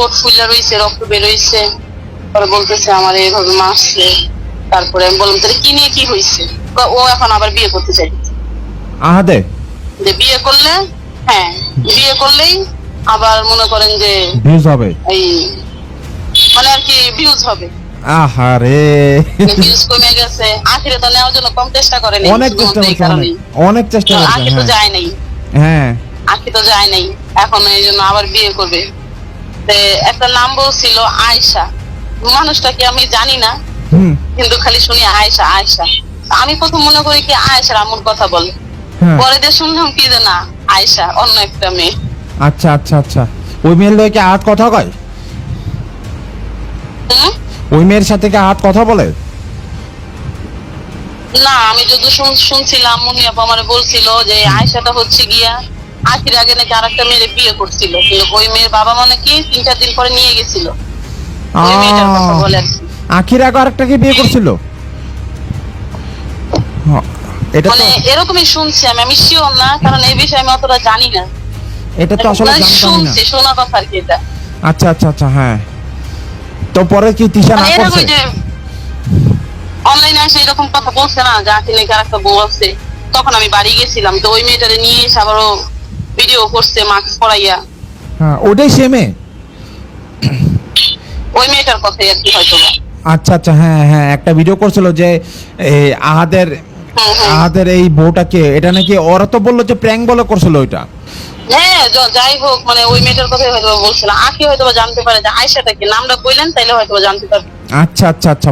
ঠোঁট ফুলে রয়েছে রক্ত বেরোইছে পরে বলতেছে আমার এইভাবে মারছে। তারপরে আমি বললাম তাহলে কি নিয়ে কি হয়েছে ও এখন আবার বিয়ে করতে চাইছে আহাদে? যে বিয়ে করলে হ্যাঁ বিয়ে করলেই আবার মনে করেন যে ভিউজ হবে। এই মানে আর কি ভিউজ হবে। আহারে। ভিউজ কমে গেছে আখিরে তো নেওয়ার জন্য কম চেষ্টা করেনি অনেক চেষ্টা শুধুমাত্র অনেক। চেষ্টা করছে আখি তো হ্যাঁ। যায় নাই। হ্যাঁ। আখি তো যায় নাই। এখন এই জন্য আবার বিয়ে করবে। তে একটা নাম বলছিল আয়সা মানুষটাকে আমি জানি না কিন্তু খালি শুনি আয়সা আয়সা আমি প্রথম মনে করি কি আয়সার আমুর কথা বলে। হ্যাঁ। পরে দিয়ে শুনলাম কি যে না আয়সা অন্য একটা মেয়ে। আচ্ছা আচ্ছা আচ্ছা। ওই মেয়ের লয়ে কি আট কথা কয়? ওই মেয়ের সাথে কি আট কথা বলে? না আমি যদি শুন- শুনছিলাম মুনি আপা আমার বলছিল যে আয়সাটা হচ্ছে গিয়া আখির আগে নাকি আর একটা মেয়ের বিয়ে করছিল। ওই মেয়ের বাবা মানে কি তিন চার দিন পরে নিয়ে গেছিল। কি। আখির আগে আরেকটাকে বিয়ে করছিল? এটা মানে এরকমই শুনছি আমি আমি শিওর না কারণ এই বিষয়ে আমি অতটা জানি না। এটা তো আসলে মানে জানতাম না। শুনছি শোনা কথা আর কি এটা। আচ্ছা আচ্ছা আচ্ছা হ্যাঁ। তো পরে কি তিশা না মানে করছে? অনলাইনে এসে এরকম কথা বলছে না যে আঁকি নাকি আরেকটা বউ আছে। তখন আমি বাড়ি গেছিলাম তো ওই মেয়েটারে নিয়ে এসে আবারও ভিডিও করছে মাস্ক পরাইয়া হ্যাঁ ওটাই সেমে ওই মেয়েটার কথাই আর কি হয়তো আচ্ছা আচ্ছা হ্যাঁ হ্যাঁ একটা ভিডিও করছিল যে আহাদের। আহাদের এই বউটাকে এটা নাকি ওরা তো বলল যে প্র্যাঙ্ক বলে করছিল ওইটা। হ্যাঁ যাই হোক মানে ওই মেয়েটার কথাই হয়তো বা বলছিলাম আঁকি হয়তো জানতে পারে যে আয়সাটা কি নামটা বললেন তাইলে হয়তো জানতে পারবে। আচ্ছা আচ্ছা আচ্ছা